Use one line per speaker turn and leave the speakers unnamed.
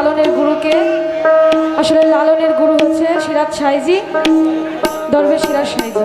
লালনের গুরুকে। আসলে লালনের গুরু হচ্ছে সিরাজ সাইজি দরবে সিরাজ সাইজি।